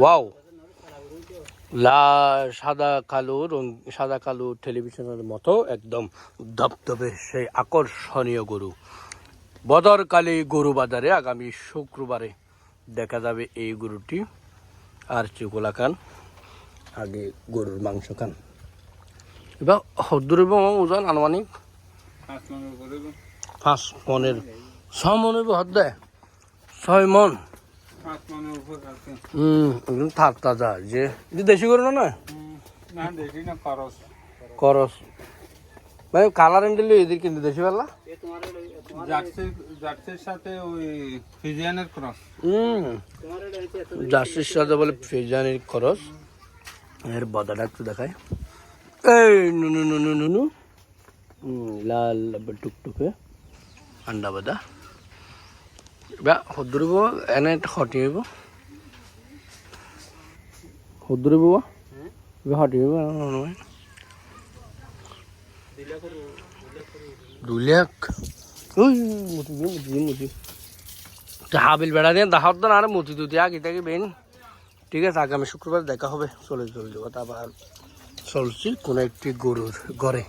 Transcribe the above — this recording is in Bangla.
ওয়াও। লা সাদা কালো রং সাদা কালো টেলিভিশনের মতো একদম ধপধপে সেই আকর্ষণীয় গরু। বদরকালী গরু বাজারে আগামী শুক্রবারে দেখা যাবে এই গরুটি। আর চুকোলা খান আগে গরুর মাংস খান। এবার হদ্দুর এবং ওজন আনুমানিক পাঁচ মনের পাঁচ মনের ছয় মন হইব হদ দেয়। ছয় মন পাঁচ মনের উপর আছে হুম একদম তাজা যে দেশি গরু না না করস ভাই কালার এন্ডেল এদের কিন্তু দেশি জার্সি জার্সির সাথে ওই ফিজিয়ানের ক্রস হুম জার্সির সাথে বলে ফেজানির খরচ। এর বদাটা একটু দেখায় এই নুনু নুনু নুনু লাল টুকটুকে। আন্ডা বাদা। বা হদ্দুরিব এনে একটা হটি হইব হদ্দুরিব হটি হইব? নহয়। ওই মুতি দিয়ে মুতি দিয়ে হাবিল বেড়া দিয়ে দাহত না আরে মুতি তুতি আগে থেকে বেন ঠিক আছে আগামী শুক্রবার দেখা হবে। চলে চলে যাব তারপর চলছি কোনো একটি গরুর ঘরে